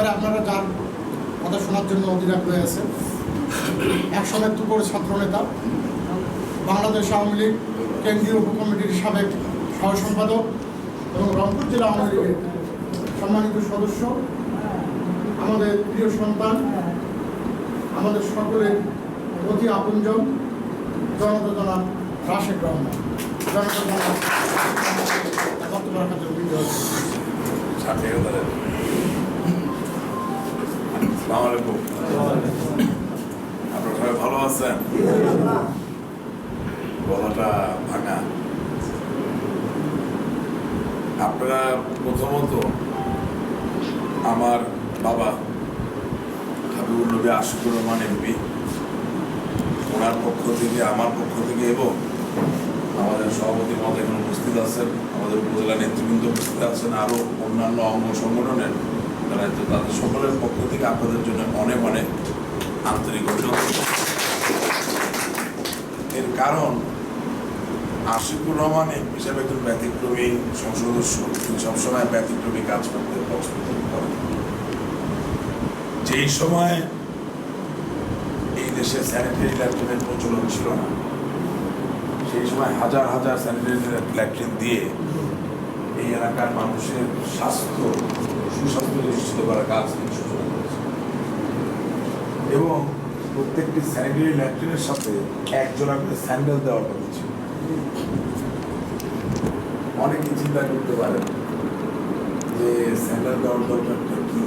এবারে আপনারা যার কথা শোনার জন্য অধীরাগ হয়ে আছেন একসময় তুকর ছাত্র নেতা, বাংলাদেশ আওয়ামী লীগ কেন্দ্রীয় উপকমিটির সাবেক সহ সম্পাদক এবং রংপুর জেলা আওয়ামী লীগের সম্মানিত সদস্য, আমাদের প্রিয় সন্তান, আমাদের সকলের অতি আপনজন, জনতা জনাব রাশেদ রহমান। জনতা জনাব, বক্তব্য রাখার জন্য সালাম আলাইকুম। আপনারা সবাই ভালো আছেন? গলাটা ভাঙা। আপনারা প্রথমত আমার বাবা হাবিবুল নবী আশিকুর রহমান এমপি ওনার পক্ষ থেকে, আমার পক্ষ থেকে এবং আমাদের সভাপতি মত এখানে উপস্থিত আছেন। আমাদের উপজেলা নেতৃবৃন্দ উপস্থিত আছেন। আরও অন্যান্য অঙ্গ সংগঠনের যারা আছে, তাদের সকলের পক্ষ থেকে আপনাদের জন্য অনেক অনেক আন্তরিক এর কারণ আশিকুর রহমান হিসাবে একজন ব্যতিক্রমী সংসদস্য। তিনি সবসময় ব্যতিক্রমী কাজ করতে পছন্দ করেন। যেই সময় এই দেশে স্যানিটারি ল্যাট্রিনের প্রচলন ছিল না সেই সময় হাজার হাজার স্যানিটারি ল্যাট্রিন দিয়ে এই এলাকার মানুষের স্বাস্থ্য নিশ্চিত করার কাজ তিনি সূচনা করেছেন। এবং প্রত্যেকটি স্যানিটারি ল্যাট্রিনের সাথে এক জোড়া করে স্যান্ডেল দেওয়ার কথা ছিল। অনেকে চিন্তা করতে পারেন যে স্যান্ডেল দেওয়ার দরকারটা কি?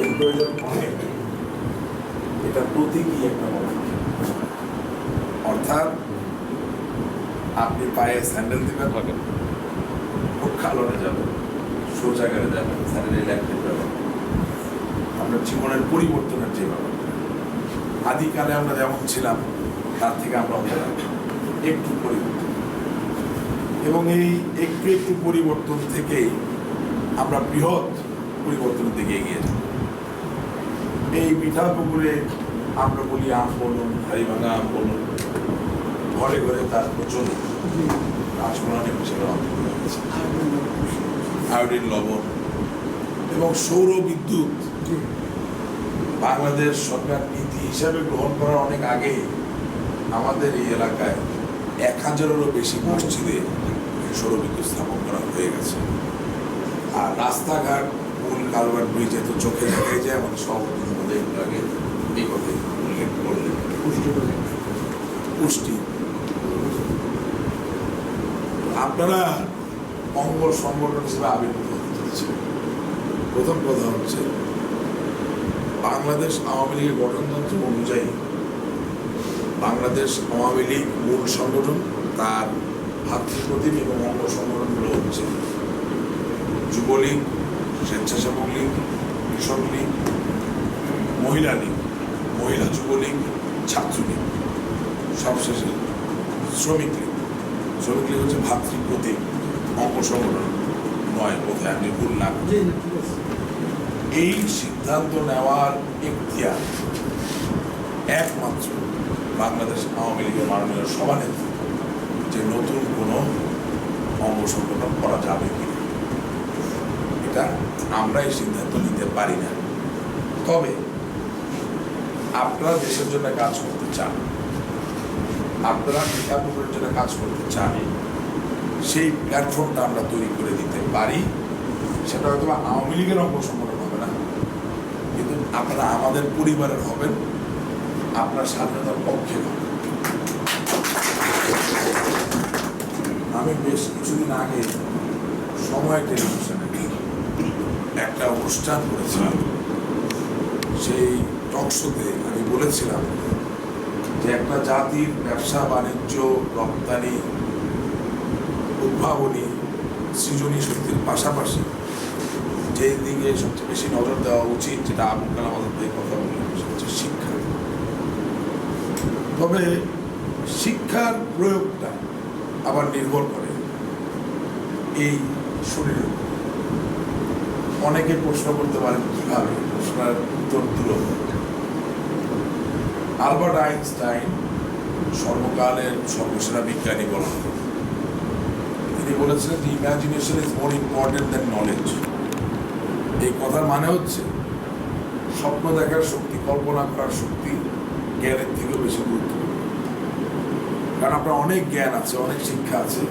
এর প্রয়োজন অনেক। এটা প্রতীকী একটা পদক্ষেপ অর্থাৎ আপনি পায়ে স্যান্ডেল দিবেন প্রক্ষালনে যাবেন শৌচাগারে যাবেন স্যান্ডেল ইলেকট্রিক যাবেন আপনার জীবনের পরিবর্তনের যে ব্যাপার। আদিকালে আমরা যেমন ছিলাম তার থেকে আমরা একটু পরিবর্তন। এবং এই একটু একটু পরিবর্তন থেকেই আমরা বৃহৎ পরিবর্তনের দিকে এগিয়ে যাব এই পিঠা পুকুরে আমরা বলি আম বলুন হাড়িভাঙা আম বলুন ঘরে ঘরে তার প্রচলন। গাছপালা ছিল আয়োডিন লবণ এবং সৌর বিদ্যুৎ বাংলাদেশ সরকার নীতি হিসাবে গ্রহণ করার অনেক আগে আমাদের এই এলাকায় এক হাজারেরও বেশি মসজিদে সৌর বিদ্যুৎ স্থাপন করা হয়ে গেছে। আর রাস্তাঘাট মূল কালভার্ট ব্রিজে তো চোখে দেখাই যায় আমাদের সভাপতি মধ্যে একটু আগে এই উল্লেখ করলেন। পুষ্টি। আপনারা অঙ্গ সংগঠন হিসেবে আবির্ভূত হতে চলেছে প্রথম কথা হচ্ছে, বাংলাদেশ আওয়ামী লীগের গঠনতন্ত্র অনুযায়ী বাংলাদেশ আওয়ামী লীগ মূল সংগঠন, তার ভাতৃপ্রতিম এবং অঙ্গ সংগঠনগুলো হচ্ছে যুবলীগ, স্বেচ্ছাসেবক লীগ, কৃষক লীগ, মহিলা লীগ, মহিলা যুবলীগ ছাত্রলীগ সবশেষে শ্রমিক লীগ। শ্রমিক লীগ হচ্ছে ভাতৃপ্রতিম অঙ্গ সংগঠন নয় কোথায় আমি ভুল না। এই সিদ্ধান্ত নেওয়ার ইতিহাস একমাত্র বাংলাদেশ আওয়ামী লীগের মাননীয় সভানেত্রী যে নতুন কোনো অঙ্গ সংগঠন করা যাবে কি এটা আমরা এই সিদ্ধান্ত নিতে পারি না। তবে আপনারা দেশের জন্য কাজ করতে চান। আপনারা শিক্ষাপুরের জন্য কাজ করতে চান। সেই প্ল্যাটফর্মটা আমরা তৈরি করে দিতে পারি, সেটা হয়তো আওয়ামী লীগের অঙ্গ সংগঠন হবে না। কিন্তু আপনারা আমাদের পরিবারের হবেন, আপনার স্বাধীনতার পক্ষে হবেন। আমি বেশ কিছুদিন আগে সময় টেলিভিশনে একটা অনুষ্ঠান করেছিলাম। সেই টকশোতে আমি বলেছিলাম যে একটা জাতির ব্যবসা বাণিজ্য রপ্তানি উদ্ভাবনী সৃজনী শক্তির পাশাপাশি যে দিকে সবচেয়ে বেশি নজর দেওয়া উচিত যেটা আবুল কালাম আজাদ ভাই কথা বললেন সেটা শিক্ষা। তবে শিক্ষার প্রয়োগটা আবার নির্ভর করে এই শরীরের অনেকে প্রশ্ন করতে পারেন, কীভাবে? প্রশ্নের উত্তর দিল আলবার্ট আইনস্টাইন সর্বকালের সর্বসেরা বিজ্ঞানী বলা হয় তিনি বলেছিলেন যে imagination is more important than knowledge এই কথার মানে হচ্ছে, স্বপ্ন দেখার শক্তি, কল্পনা করার শক্তি জ্ঞানের থেকেও বেশি গুরুত্বপূর্ণ। কারণ আপনার অনেক জ্ঞান আছে, অনেক শিক্ষা আছে,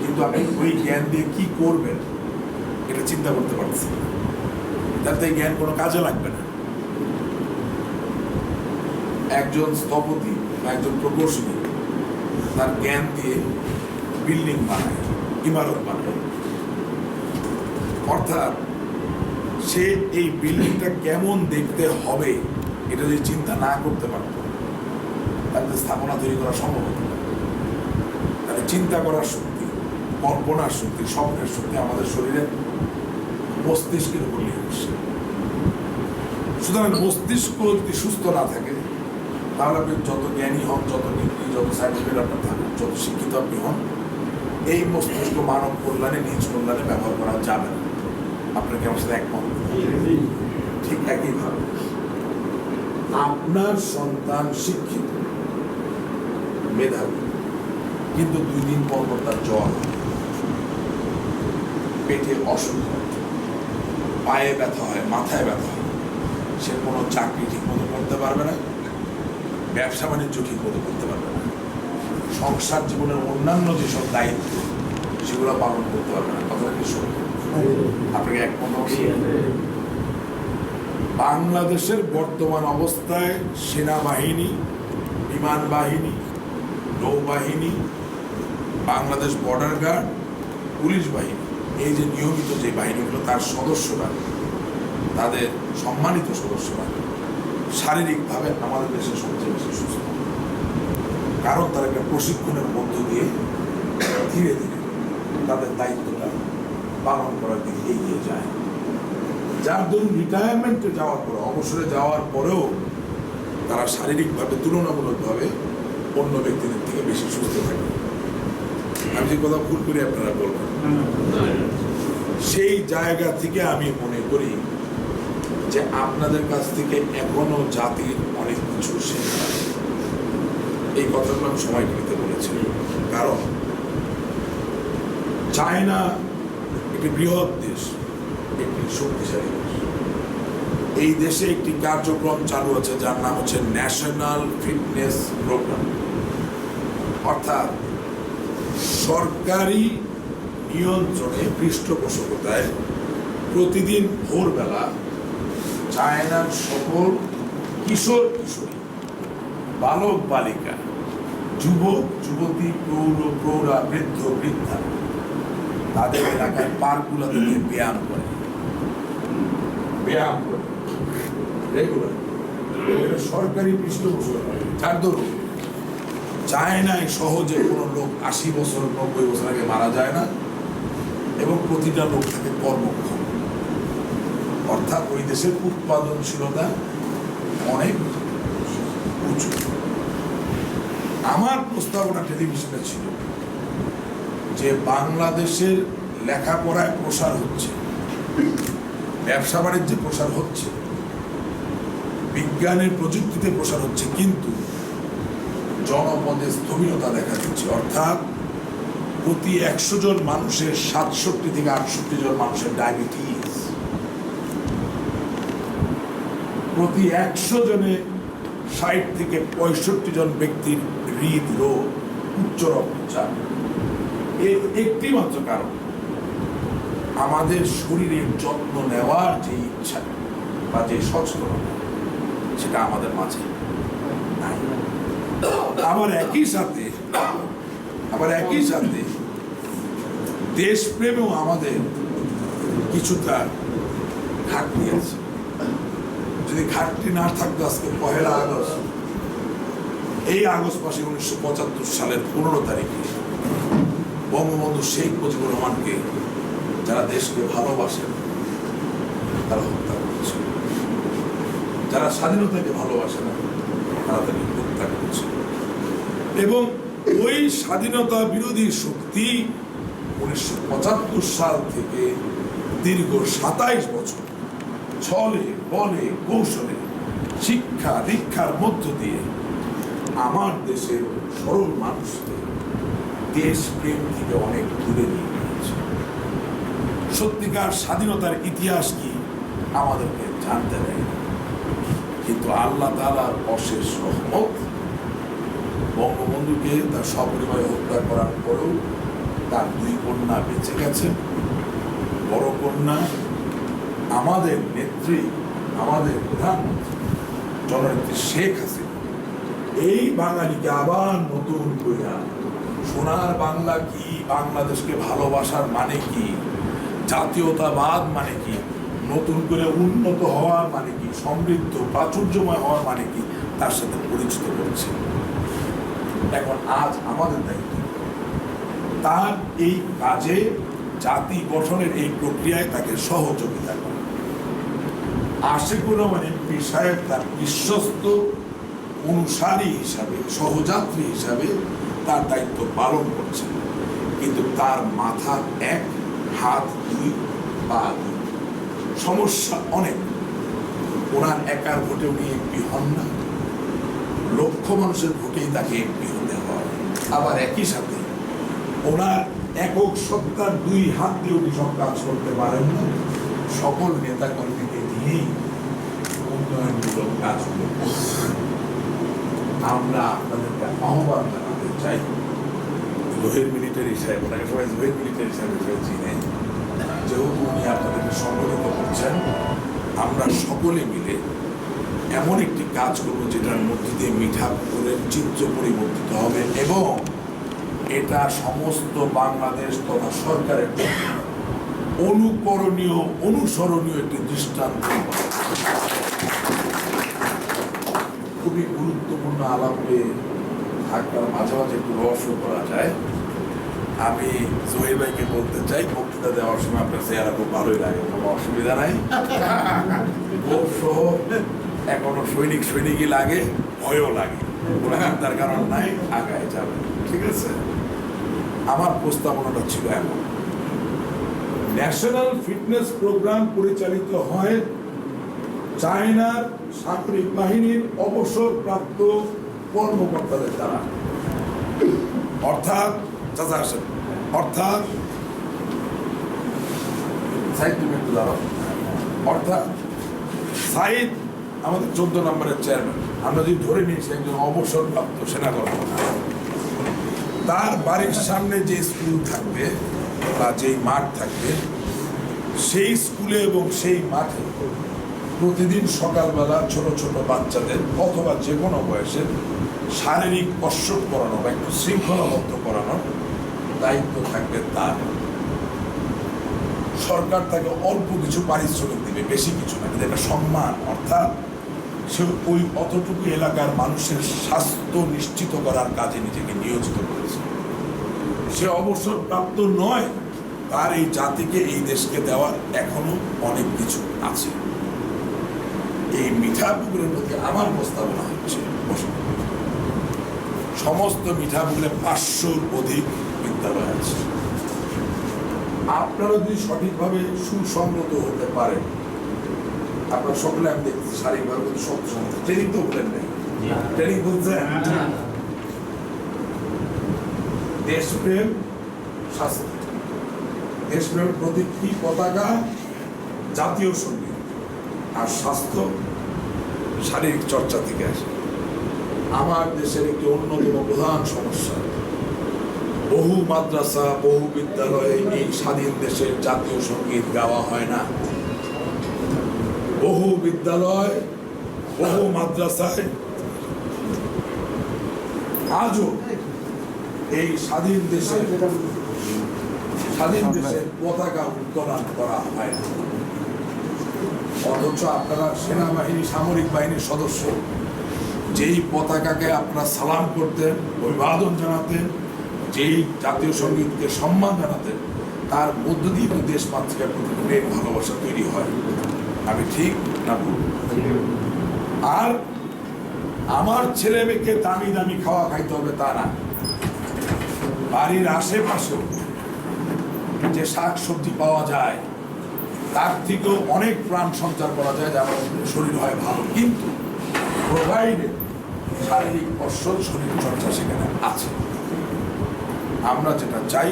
কিন্তু আপনি ওই জ্ঞান দিয়ে কি করবেন এটা চিন্তা করতে পারছেন তাতে এই জ্ঞান কোনো কাজে লাগবে না। একজন স্থপতি বা একজন প্রকৌশলী তার জ্ঞান দিয়ে বিল্ডিং বানায়, ইমারত বানায়। অর্থাৎ সে এই বিল্ডিংটা কেমন দেখতে হবে, এটা যদি চিন্তা না করতে পারত, তাহলে স্থাপনা তৈরি করা সম্ভব হতো তাহলে চিন্তা করার শক্তি, কল্পনার শক্তি, স্বপ্নের শক্তি আমাদের শরীরে মস্তিষ্কের উপর নির্ভরশীল সুতরাং মস্তিষ্ক যদি সুস্থ না থাকে, তাহলে আপনি যত জ্ঞানী হন, যত ডিগ্রি, যত সার্টিফিকেট আপনার থাকুন যত শিক্ষিত আপনি হন এই মস্তিষ্ক মানব কল্যাণে, নিজ কল্যাণে ব্যবহার করা যাবে না। আপনার কি আমার সাথে একমত? ঠিক একইভাবে আপনার সন্তান শিক্ষিত, মেধাবী, কিন্তু দুই দিন পর পর তার জ্বর, পেটে অসুখ পায়ে ব্যথা হয়, মাথায় ব্যথা হয়, সে কোনো চাকরি ঠিক মতো করতে পারবে না, ব্যবসা বাণিজ্য ঠিক মতো করতে পারবে না। সংসার জীবনের অন্যান্য যেসব দায়িত্ব, সেগুলো পালন করতে পারবে না। কথাটা কি সত্য? আপনাকে একমত বাংলাদেশের বর্তমান অবস্থায় সেনাবাহিনী, বিমান বাহিনী, নৌবাহিনী, বাংলাদেশ বর্ডার গার্ড পুলিশ বাহিনী, এই যে নিয়মিত যে বাহিনীগুলো, তার সদস্যরা, তাদের সম্মানিত সদস্যরা, শারীরিকভাবে আমাদের দেশের সবচেয়ে বেশি সুস্থ। কারণ তারা একটা প্রশিক্ষণের মধ্য দিয়ে ধীরে ধীরে তাদের দায়িত্বটা পালন করার দিকে এগিয়ে যায়। যার ধরুন রিটায়ারমেন্টে যাওয়ার পরে, অবসরে যাওয়ার পরেও তারা শারীরিকভাবে তুলনামূলকভাবে অন্য ব্যক্তিদের থেকে বেশি সুস্থ থাকে। আমি যে কথা ভুল করি আপনারা বলবেন, সেই জায়গা থেকে আমি মনে করি যে আপনাদের কাছ থেকে এখনও জাতির অনেক কিছু শেখা। এই কথাগুলো আমি সময় নিতে বলেছি। কারণ চায়না একটি বৃহৎ দেশ, একটি শক্তিশালী দেশ। এই দেশে একটি কার্যক্রম চালু আছে যার নাম হচ্ছে ন্যাশনাল ফিটনেস প্রোগ্রাম অর্থাৎ সরকারি নিয়ন্ত্রণে পৃষ্ঠপোষকতায় প্রতিদিন ভোরবেলা চায়নার সকল কিশোর কিশোরী বালক বালিকা যুবক যুবতী প্রৌঢ় প্রৌঢ়া বৃদ্ধ বৃদ্ধা তাদের এলাকায় পার্কগুলোতে গিয়ে ব্যায়াম করে। ব্যায়াম করে। রেগুলার। সরকারি পৃষ্ঠপোষকতা যার দরুন চায়নায় সহজে কোনো লোক আশি বছর নব্বই বছর আগে মারা যায় না এবং প্রতিটা লোক থাকে কর্মক্ষম অর্থাৎ ওই দেশের উৎপাদনশীলতা অনেক উঁচু। আমার প্রস্তাবনা টেলিভিশনে ছিল যে বাংলাদেশের লেখাপড়ায় প্রসার হচ্ছে, ব্যবসা বাণিজ্যে প্রসার হচ্ছে, বিজ্ঞানের প্রযুক্তিতে প্রসার হচ্ছে, কিন্তু জনপদে স্থবিরতা দেখা দিচ্ছে। অর্থাৎ প্রতি একশো জন মানুষের সাতষট্টি থেকে আটষট্টি জন মানুষের ডায়াবেটিস। প্রতি একশো জনে ষাট থেকে পঁয়ষট্টি জন ব্যক্তির হৃদরোগ উচ্চ রক্তচাপ। এর একটি মাত্র কারণ, আমাদের শরীরের যত্ন নেওয়ার যে ইচ্ছা বা যে সচেতনতা, সেটা আমাদের মাঝে নাই। আবার একই সাথে, আবার একই সাথে দেশপ্রেমেও আমাদের কিছুটা ঘাটতি আছে। যদি ঘাটতি না থাকতো আজকে পহেলা আগস্ট এই আগস্ট মাসে উনিশশো পঁচাত্তর সালের পনেরো তারিখে বঙ্গবন্ধু শেখ মুজিবুর রহমানকে যারা দেশকে ভালোবাসেন তারা হত্যা করেছে। যারা স্বাধীনতাকে ভালোবাসে না, তারা তাকে হত্যা করেছে। এবং ওই স্বাধীনতা বিরোধী শক্তি উনিশশো পঁচাত্তর সাল থেকে দীর্ঘ সাতাইশ বছর ছলে বলে, কৌশলে, শিক্ষা, দীক্ষার মধ্য দিয়ে আমার দেশের সরল মানুষকে দেশ প্রেম থেকে অনেক দূরে নিয়ে গিয়েছে। সত্যিকার স্বাধীনতার ইতিহাস কি আমাদেরকে জানতে দেয় কিন্তু আল্লাহ তালার অশেষ রহমত বঙ্গবন্ধুকে তার সপরিবারে হত্যা করার পরেও তার দুই কন্যা বেঁচে গেছে বড় কন্যা আমাদের নেত্রী, আমাদের প্রধানমন্ত্রী, জননেত্রী শেখ হাসিনা। এই বাঙালিকে আবার নতুন করে সোনার বাংলা কি বাংলাদেশকে ভালোবাসার মানে কি? জাতীয়তাবাদ মানে কি? নতুন করে উন্নত হওয়ার মানে কি? সমৃদ্ধ, প্রাচুর্যময় হওয়ার মানে কি? তার সাথে পরিচিত করছে এখন আজ আমাদের দায়িত্ব। তার এই কাজে জাতি গঠনের এই প্রক্রিয়ায় তাকে সহযোগিতা করা। আশিকুর রহমান এমপি সাহেব তার বিশ্বস্ত অনুসারী হিসাবে, সহযাত্রী হিসাবে তার দায়িত্ব পালন করছেন। কিন্তু তার মাথার এক, হাত দুই, পা দুই। সমস্যা অনেক। ওনার একার ভোটে উনি এমপি হন না। লক্ষ মানুষের ভোটেই তাকে এমপি হতে হয়। আবার একই সাথে ওনার একক সত্তার দুই হাত দিয়ে উনি সব কাজ করতে পারেন না। সকল নেতা কর্মীকে নিয়েই উন্নয়নমূলক কাজগুলো করছেন। আমরা আপনাদেরকে আহ্বান জানাতে চাই লোহের মিলিটারি সাহেব, ওনাকে সবাই লোহের মিলিটারি সাহেব হিসেবে চিনে যেহেতু উনি আপনাদেরকে সংগঠিত করছেন, আমরা সকলে মিলে এমন একটি কাজ করব যেটার মধ্যে দিয়ে মিঠাপুরের চিত্র পরিবর্তিত হবে এবং এটা সমস্ত বাংলাদেশ তথা সরকারের অনুকরণীয়, অনুসরণীয় একটি দৃষ্টান্ত। খুবই গুরুত্বপূর্ণ আলাপে থাকবার মাঝে মাঝে একটু রহস্য করা যায়। আমি জহির ভাইকে বলতে চাই, বক্তৃতা দেওয়ার সময় আপনার চেহারা খুব ভালোই লাগে, কোনো অসুবিধা নাই। এখনও সৈনিক সৈনিকই লাগে, ভয়ও লাগে। চিন্তার কারণ নাই, আগায় যাবে। ঠিক আছে? আমার প্রস্তাবনাটা ছিল এমন। ন্যাশনাল ফিটনেস প্রোগ্রাম পরিচালিত হয় চায়নার সামরিক বাহিনীর অবসরপ্রাপ্ত কর্মকর্তাদের দ্বারা। অর্থাৎ, চাচা আসেন। অর্থাৎ অর্থাৎ, সাইদ আমাদের চোদ্দ নম্বরের চেয়ারম্যান আমরা যদি ধরে নিয়েছি একজন অবসরপ্রাপ্ত সেনা কর্মকর্তা তার বাড়ির সামনে যে স্কুল থাকবে বা যেই মাঠ থাকবে, সেই স্কুলে এবং সেই মাঠে প্রতিদিন সকালবেলা ছোট ছোট বাচ্চাদের অথবা যে কোনো বয়সের শারীরিক কসরত করানো বা একটু শৃঙ্খলাবদ্ধ করানোর দায়িত্ব থাকবে তার। সরকার তাকে অল্প কিছু পারিশ্রমিক দিবে, বেশি কিছু না, কিন্তু একটা সম্মান, অর্থাৎ সে ওই অতটুকু এলাকার মানুষের স্বাস্থ্য নিশ্চিত করার কাজে নিজেকে নিয়োজিত করেছে। সে অবসরপ্রাপ্ত নয়, তার এই জাতিকে, এই দেশকে দেওয়ার এখনও অনেক কিছু আছে। এই মিঠা পুকুরের প্রতি আমার প্রস্তাবনা হচ্ছে সমস্ত মিঠা পুকুরে পাঁচশোর অধিক বিদ্যালয় আছে। আপনারা যদি সঠিকভাবে সুসংগত হতে পারেন আপনার সকলে আমি দেখছি শারীরিকভাবে কিন্তু সমস্ত ট্রেনিং তো বলেন নাই। ট্রেনিং বলছেন দেশপ্রেম স্বাস্থ্য দেশপ্রেমের প্রতীক কি? পতাকা জাতীয় সংগীত। আর স্বাস্থ্য, শারীরিক চর্চা থেকে আসে। আমার দেশের একটি অন্যতম প্রধান সমস্যা, বহু মাদ্রাসা, বহু বিদ্যালয়ে এই স্বাধীন দেশের জাতীয় সংগীত গাওয়া হয় না। বহু বিদ্যালয়, বহু মাদ্রাসায় আজও এই স্বাধীন দেশের স্বাধীন দেশের পতাকা উত্তোলন করা হয় না। অথচ আপনারা সেনাবাহিনী, সামরিক বাহিনীর সদস্য। যেই পতাকাকে আপনারা সালাম করতেন, অভিবাদন জানাতেন, যেই জাতীয় সঙ্গীতকে সম্মান জানাতেন, তার মধ্য দিয়ে তো দেশ মাতৃকার প্রতি প্রেম ভালোবাসা তৈরি হয়। আমি ঠিক না ভুল? আর আমার ছেলে মেয়েকে দামি দামি খাওয়া খাইতে হবে তা না। বাড়ির আশেপাশেও যে শাক সবজি পাওয়া যায় তার থেকেও অনেক প্রাণ সঞ্চার করা যায় যা আমাদের শরীর হয় ভালো। কিন্তু প্রোভাইডে শারীরিক কসরত শরীর চর্চা সেখানে আছে। আমরা যেটা চাই,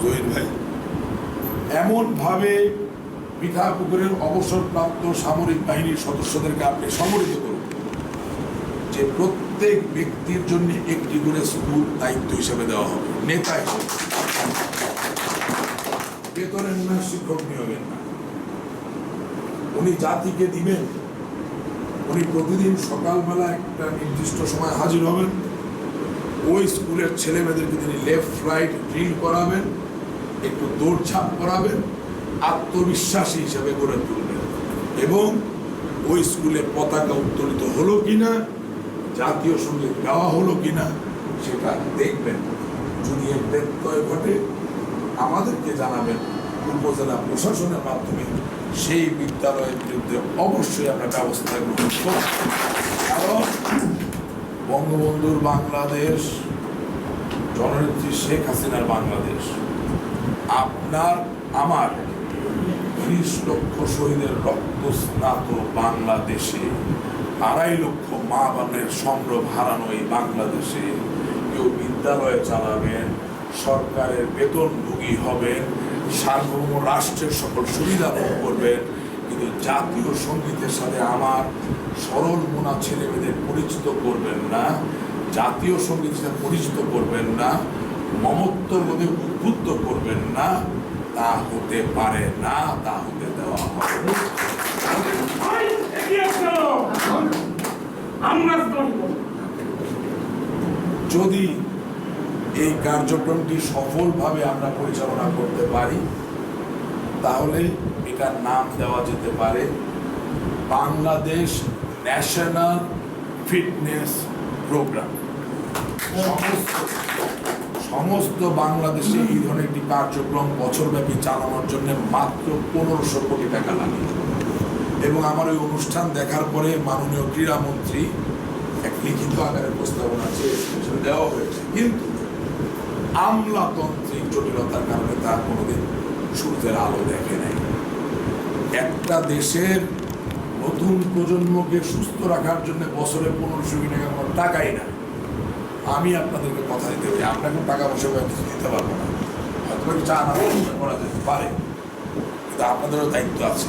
জহির ভাই, এমনভাবে পিঠাপুকুরের অবসরপ্রাপ্ত সামরিক বাহিনীর সদস্যদেরকে আপনি সংগঠিত করুন, যে প্রত্যেক ব্যক্তির জন্য একটি করে স্কুল দায়িত্ব হিসেবে দেওয়া হবে, নেতা হিসেবে। বেতনের শিক্ষক নিয়োগের না উনি জাতিকে দিবেন, উনি প্রতিদিন সকালবেলা একটা নির্দিষ্ট সময় হাজির হবেন। ওই স্কুলের ছেলেমেয়েদেরকে তিনি লেফট রাইট ড্রিল করাবেন, একটু দৌড়ঝাঁপ করাবেন, আত্মবিশ্বাসী হিসেবে গড়ে তুলবেন। এবং ওই স্কুলে পতাকা উত্তোলিত হলো কিনা, জাতীয় সংগীত গাওয়া হলো কিনা, সেটা দেখবেন। যদি এর ব্যত্যয় ঘটে, আমাদেরকে জানাবেন। উপজেলা প্রশাসনের মাধ্যমে সেই বিদ্যালয়ের বিরুদ্ধে অবশ্যই আমরা ব্যবস্থা গ্রহণ করব। কারণ বঙ্গবন্ধুর বাংলাদেশ, জননেত্রী শেখ হাসিনার বাংলাদেশ, আপনার, আমার ত্রিশ লক্ষ শহীদের রক্ত স্নাত বাংলাদেশে, আড়াই লক্ষ মা বানের সম্ভ্রম হারানো এই বাংলাদেশে কেউ বিদ্যালয়ে চালাবেন, সরকারের বেতনভোগী হবেন সার্বভৌম রাষ্ট্রের সকল সুবিধা ভোগ করবেন কিন্তু জাতীয় সঙ্গীতের সাথে আমার সরল মোনা ছেলেমেয়েদের পরিচিত করবেন না জাতীয় সঙ্গীতের সাথে পরিচিত করবেন না মমত্বর মধ্যে উদ্বুদ্ধ করবেন না তা হতে পারে না তা হতে দেওয়া হবে। যদি এই কার্যক্রমটি সফলভাবে আমরা পরিচালনা করতে পারি। তাহলে এটার নাম দেওয়া যেতে পারে বাংলাদেশ ন্যাশনাল ফিটনেস প্রোগ্রাম। সমস্ত বাংলাদেশে এই ধরনের একটি কার্যক্রম বছরব্যাপী চালানোর জন্য মাত্র পনেরোশো কোটি টাকা লাগে। এবং আমার ওই অনুষ্ঠান দেখার পরে মাননীয় ক্রীড়ামন্ত্রী এক লিখিত আকারে প্রস্তাবনা চেয়ে দেওয়া হয়েছে। কিন্তু আমলাতন্ত্রিক জটিলতার কারণে তার কোনোদিন সূর্যের আলো দেখে নাই। একটা দেশের নতুন প্রজন্মকে সুস্থ রাখার জন্য বছরে পনেরোশো কোনো টাকাই না। আমি আপনাদেরকে কথা দিতে পারি আপনাকে টাকা পয়সা কিছু দিতে পারব না। হয়তো চা না করা যেতে পারে। কিন্তু আপনাদেরও দায়িত্ব আছে।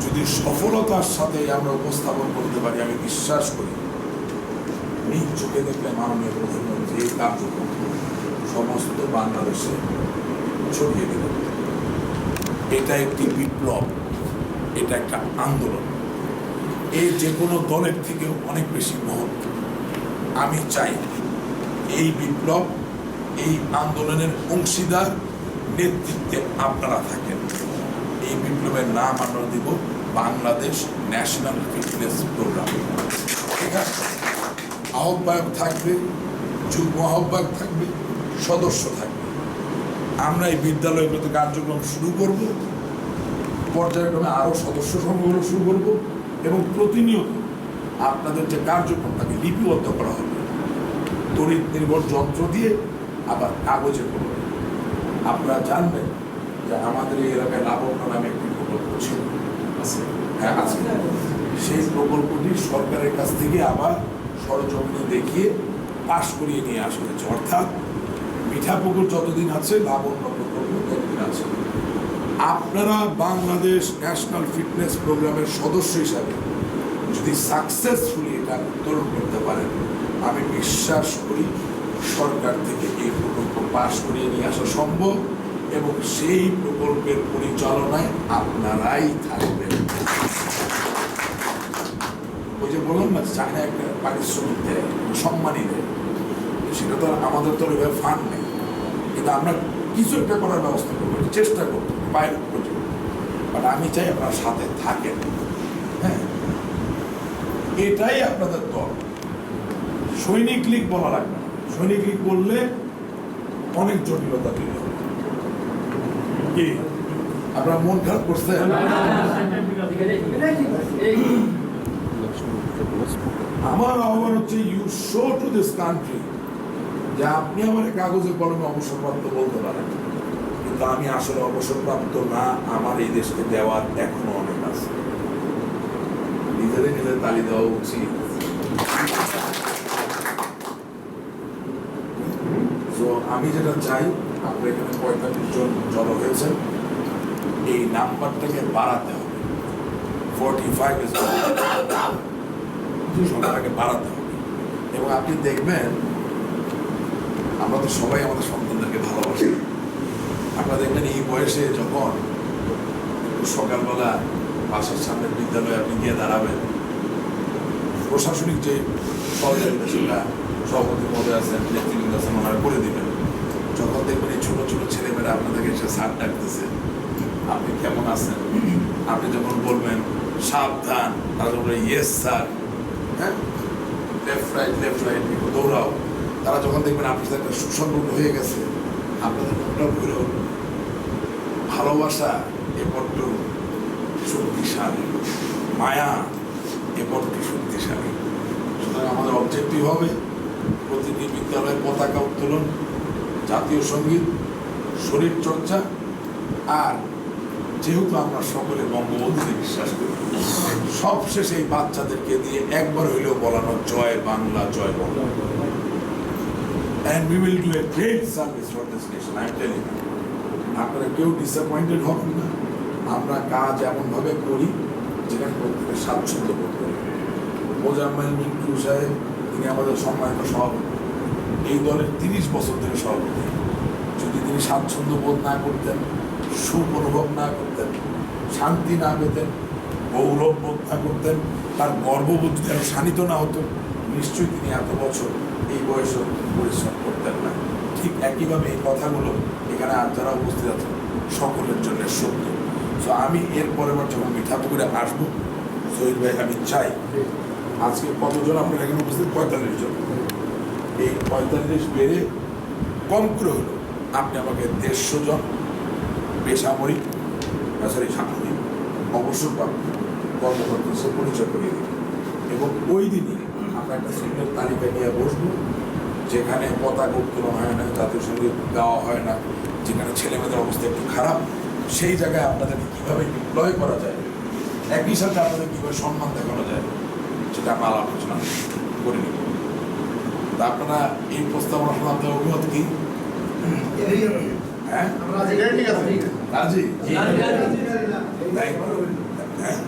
যদি সফলতার সাথে আমরা উপস্থাপন করতে পারি, আমি বিশ্বাস করি, নিজ চোখে দেখলে মাননীয় প্রধানমন্ত্রী এই কার্যক্রম সমস্ত বাংলাদেশে ছড়িয়ে দেবেন এটা একটি বিপ্লব, এটা একটা আন্দোলন। এই যে কোনো দলের থেকেও অনেক বেশি মহৎ। আমি চাই এই বিপ্লব, এই আন্দোলনের অংশীদার নেতৃত্বে আপনারা থাকেন। এই বিপ্লবের নাম আমরা দিব বাংলাদেশ ন্যাশনাল ফিটনেস প্রোগ্রাম। ঠিক আছে? আহ্বায়ক থাকবে, যুগ্ম আহ্বায়ক থাকবে সদস্য থাকবে। আমরা এই বিদ্যালয়গুলোতে কার্যক্রম শুরু করব, পর্যায়ক্রমে আরও সদস্য সংগ্রহ শুরু করব এবং প্রতিনিয়ত আপনাদের যে কার্যক্রম তাকে লিপিবদ্ধ করা হবে, তড়িৎ নির্ভর যন্ত্র দিয়ে আবার কাগজে করবে আপনারা জানবেন যে আমাদের এই এলাকায় লাবণ্য নামে একটি প্রকল্প ছিল। হ্যাঁ আছে। সেই প্রকল্পটি সরকারের কাছ থেকে আবার সরজমিনে দেখিয়ে পাশ করিয়ে নিয়ে আসা হয়েছে। অর্থাৎ মিঠাপুকুর যতদিন আছে, লাবণ্য প্রকল্প আছে। আপনারা বাংলাদেশ ন্যাশনাল ফিটনেস প্রোগ্রামের সদস্য হিসাবে যদি সাকসেসফুলি এটা উত্তরণ করতে পারেন, আমি বিশ্বাস করি সরকার থেকে এই প্রকল্প পাশ করিয়ে নিয়ে আসা সম্ভব এবং সেই প্রকল্পের পরিচালনায় আপনারাই থাকবেন। ওই যে বললাম না, চায়না একটা পারিশ্রমিক দেয় সম্মানই দেয়। সেটা তো আমাদের তো ফান্ড নেই। কিন্তু আমরা কিছু একটা করার ব্যবস্থা করব চেষ্টা করব পাইলট প্রজেক্ট বাট আমি চাই আপনার সাথে থাকেন। হ্যাঁ? এটাই আপনাদের দল। সৈনিক লীগ বলা লাগবে সৈনিক লীগ বললে অনেক জটিলতা তৈরি হবে। আপনার মন খারাপ করছেন? আমার আহ্বান হচ্ছে you show to this country যে আপনি আমার কাগজে কলমে অবসরপ্রাপ্ত বলতে পারেন। কিন্তু আমি আসলে অবসরপ্রাপ্ত না, আমার এই দেশকে দেওয়ার এখনও অনেক আছে। নিজেদের নিজের তালি দেওয়া উচিত। তো আমি যেটা চাই আপনি এখানে পঁয়তাল্লিশ জন জড়ো হয়েছেন। এই নাম্বারটাকে বাড়াতে হবে। ফোরটি ফাইভ সংখ্যাটাকে বাড়াতে হবে। এবং আপনি দেখবেন আমরা তো সবাই আমাদের সন্তানদেরকে ভালোবাসি। আপনারা দেখবেন এই বয়সে যখন সকালবেলা বাসার সামনের বিদ্যালয়ে আপনি গিয়ে দাঁড়াবেন, প্রশাসনিক যে সহযোগিতা সেটা সভাপতি পদে আছেন, নেতৃবৃন্দ আছেন, ওনারা করে দিবেন। যখন দেখবেন এই ছোটো ছোটো ছেলেমেয়েরা আপনাদেরকে এসে সার ডাকতেছে, আপনি কেমন আছেন? আপনি যখন বলবেন, সাবধান। তারা যখন ইয়েস স্যার হ্যাঁ? লেফট রাইট লেফট রাইট দৌড়াও। তারা যখন দেখবেন আপনার সাথে সুসম্পর্ক হয়ে গেছে, আপনাদের মনটাও উঠবে। ভালোবাসা এ বড্ড শক্তিশালী মায়া এ বড্ড শক্তিশালী সুতরাং আমাদের অবজেক্টিভ হবে প্রতিটি বিদ্যালয়ে পতাকা উত্তোলন, জাতীয় সংগীত শরীর চর্চা আর যেহেতু আমরা সকলে বঙ্গবন্ধুকে বিশ্বাস করি, সবশেষে এই বাচ্চাদেরকে দিয়ে একবার হইলেও বলানো জয় বাংলা জয় Bangla we will do a great service for this nation, I'm telling you. আপনারা কেউ ডিসঅ্যাপয়েন্টেড হবেন না। আমরা কাজ এমনভাবে করি যেখানে প্রত্যেকে স্বাচ্ছন্দ্য বোধ করি। মোজাম্মেল মিন্টু সাহেব তিনি আমাদের সম্মানিত সভাপতি। এই দলের তিরিশ বছর ধরে সভাপতি। যদি তিনি স্বাচ্ছন্দ্য বোধ না করতেন সুখ অনুভব না করতেন শান্তি না পেতেন গৌরব বোধ না করতেন তার গর্ববোধ যেন শানিত না হতো নিশ্চয়ই তিনি এত বছর এই বয়সে পরিশ্রম করতেন না। ঠিক একইভাবে এই কথাগুলো এখানে আর যারা উপস্থিত আছেন, সকলের জন্য সত্য। তো আমি এর পরের বার যখন মিঠাপুকুরে আসব, শহীদ ভাই, আমি চাই আজকে কতজন আপনার এখানে উপস্থিত? পঁয়তাল্লিশ জন। এই পঁয়তাল্লিশ বেড়ে কম করে হলো। আপনি আমাকে দেড়শো জন বেসামরিক সরি সামরিক, অবসরপ্রাপ্ত কর্মকর্তা পরিচয় করিয়ে দিন এবং ওই দিনই একটা সুন্দর তালিকা নিয়ে বসবো যেখানে পতাকা উত্তোলন হয় না জাতীয় সংগীত গাওয়া হয় না যেখানে ছেলেমেয়েদের অবস্থা একটু খারাপ সেই জায়গায় আপনাদেরকে কীভাবে ডিপ্লয় করা যায় একই সাথে আপনাদের কীভাবে সম্মান দেখানো যায় সেটা আমরা আলাপ আলোচনা করে নিব। তা আপনারা এই প্রস্তাবনা শুনে আপনার অভিমত কি? হ্যাঁ? রাজি? হ্যাঁ.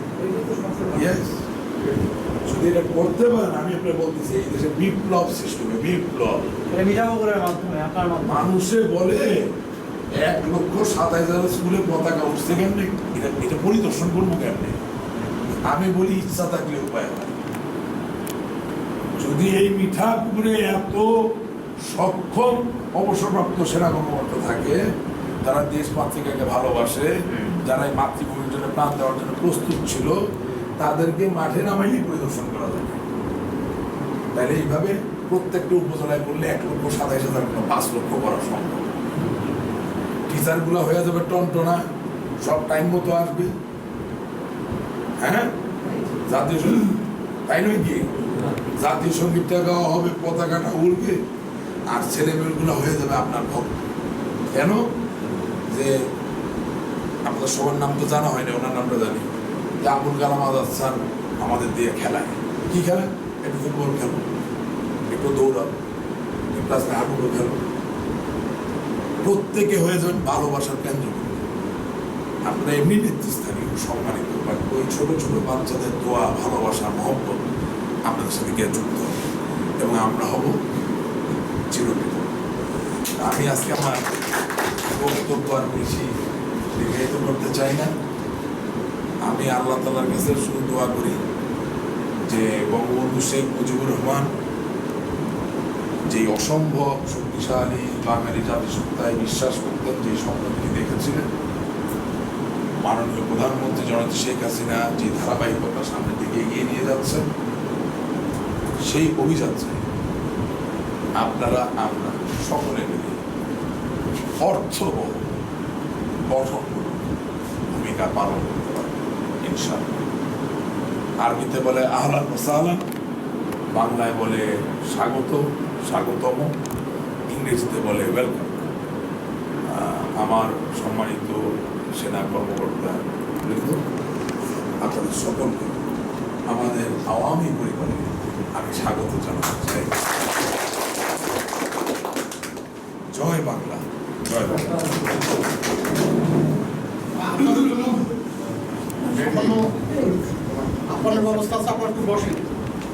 যদি এটা করতে পারেন আমি আপনার বলতেছি এই দেশে বিপ্লব হবে বিপ্লব। মানুষে বলে এক লক্ষ সাতাইশ হাজার স্কুলে পতাকা উঠছে কেমনে? এটা এটা পরিদর্শন করব কেমনে? আমি বলি ইচ্ছা থাকলে উপায় হয় যদি এই মিঠা পুকুরে এত সক্ষম অবসরপ্রাপ্ত সেনা কর্মকর্তা থাকে যারা দেশ মাতৃকাকে ভালোবাসে যারা এই মাতৃভূমির জন্য প্রাণ দেওয়ার জন্য প্রস্তুত ছিল তাদেরকে মাঠে নামাইলেই পরিদর্শন করা যাবে তাহলে এইভাবে প্রত্যেকটা উপজেলায় বললে এক লক্ষ সাতাইশ হাজার পাঁচ লক্ষ করা সম্ভব। টিচারগুলো হয়ে যাবে টনটনা, সব টাইম মতো আসবে। হ্যাঁ? জাতীয় সংগীত। তাই নয় কি? জাতীয় সঙ্গীতটা গাওয়া হবে, পতাকাটা উড়বে, আর ছেলেমেয়েগুলো হয়ে যাবে আপনার ভক্ত। কেন? যে আপনাদের সবার নাম তো জানা হয়নি, ওনার নামটা জানি। যে আবুল কালাম আজাদ স্যার আমাদের দিয়ে খেলায়। কি খেলা? একটু ফুটবল খেলো একটু দৌড়াও একটু আজকে হাডুডো খেলো প্রত্যেকে হয়ে যাবেন ভালোবাসার কেন্দ্র। আপনারা এমনি নেতৃস্থানীয়, সম্মানিত বা ওই ছোট ছোট বাচ্চাদের দোয়া, ভালোবাসা, মহব্বত আপনাদের সাথে গিয়ে যুক্ত এবং আমরা হব চিরকৃত। আমি আজকে আমার বক্তব্য আর বেশি দীর্ঘায়িত করতে চাই না। আমি আল্লাহ তালার কাছে শুধু দোয়া করি যে বঙ্গবন্ধু শেখ মুজিবুর রহমান যে অসম্ভব শক্তিশালী বাঙালি জাতিসত্তায় বিশ্বাস করতেন যে স্বপ্ন তিনি দেখেছিলেন, মাননীয় প্রধানমন্ত্রী জনতা শেখ হাসিনা যে ধারাবাহিকতা সামনের দিকে এগিয়ে নিয়ে যাচ্ছেন, সেই অভিযাত্রায় আপনারা, আমরা সকলে মিলে অর্থবহ গঠন ভূমিকা পালন করতে ইনশাআল্লাহ। আরবিতে বলে আহলান ওসাহলান বাংলায় বলে স্বাগত, স্বাগতম, ইংরেজিতে বলে ওয়েলকাম। আমার সম্মানিত সেনা কর্মকর্তা বৃন্দ আপনাদের সকলকে আমাদের আওয়ামী পরিবারে আমি স্বাগত জানাতে চাই। জয় বাংলা জয় বাংলা। আপনাদের জন্য